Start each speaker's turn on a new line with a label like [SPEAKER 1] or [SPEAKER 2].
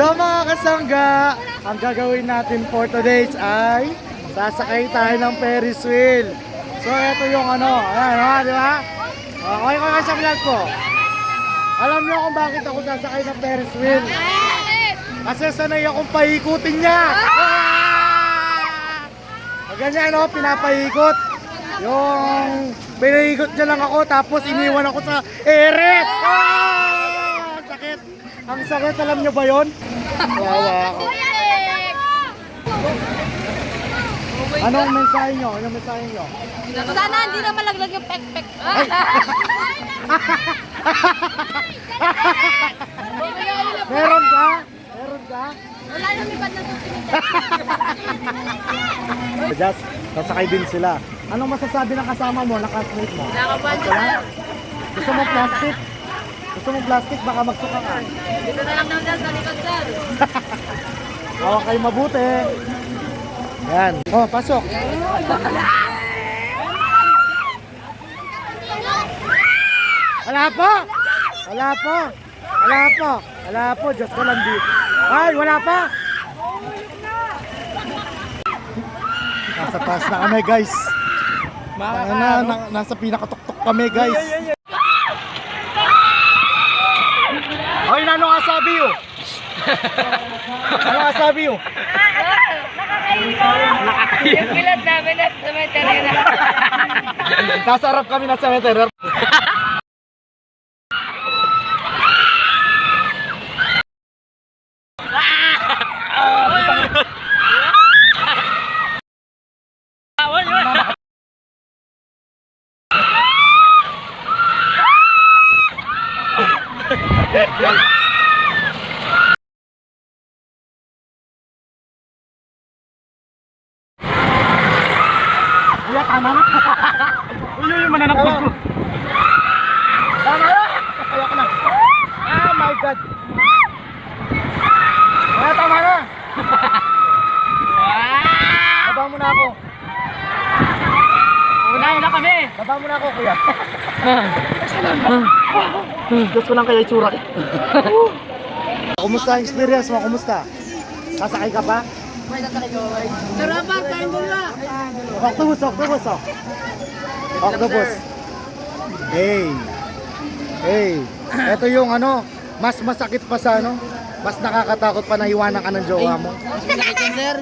[SPEAKER 1] So mga kasangga, ang gagawin natin for today ay sasakay tayo ng Ferris wheel. So ito yung ano, ayan ha, di ba? Okay ko sa vlog ko. Alam niyo kung bakit ako sasakay ng Ferris wheel? Kasi sanay akong paikutin niya. Ah! Ganyan no, pinapaikot. Yung pinaikot niya lang ako tapos iniwan ako sa eret. Ah! Sakit. Ang sakit, alam niyo ba yon? Ako. Anong mensahe niyo? Anong mensahe niyo?
[SPEAKER 2] Sana hindi na malaglag yung pek-pek.
[SPEAKER 1] Meron ka? Meron ka?
[SPEAKER 2] Wala nang ibang nasusunod.
[SPEAKER 1] Just, sasakay din sila. Anong masasabi ng kasama mo, ng classmate mo?
[SPEAKER 2] Nakaban
[SPEAKER 1] Okay lang? Gusto mo plastic? Gusto mo plastic? Baka magsuka ka.
[SPEAKER 2] Dito na lang daw dyan sa likod, sir.
[SPEAKER 1] Hawak kayo mabuti. Yan. Oh, pasok. Wala po. Wala po. Wala po. Wala po. Diyos ko lang dito. Ay, wala pa. Nasa taas na kami, guys. Ano na, na, nasa pinakatuktok kami, guys. Ay, ano nga sabi yun? ano nga sabi yun?
[SPEAKER 2] Yung kilad namin at cemetery na.
[SPEAKER 1] Nasa harap kami ng cemetery. Kuya, tama na. Uy, yung mananapag ko. Tama na. Ayoko na. Oh my God. Kuya, tama na. Baba mo na ako.
[SPEAKER 2] Unahin na kami.
[SPEAKER 1] Baba mo na ako, kuya. Diyos ko lang kaya itsura. Kumusta ang experience mo? Kumusta? Sasakay ka pa?
[SPEAKER 2] Tara ba.
[SPEAKER 1] Octopus, octopus, oh. Octopus. Hey. Hey. Ito yung ano, mas masakit pa sa ano, mas nakakatakot pa na iwanan ka ng jowa mo.
[SPEAKER 2] Sakit yan, sir.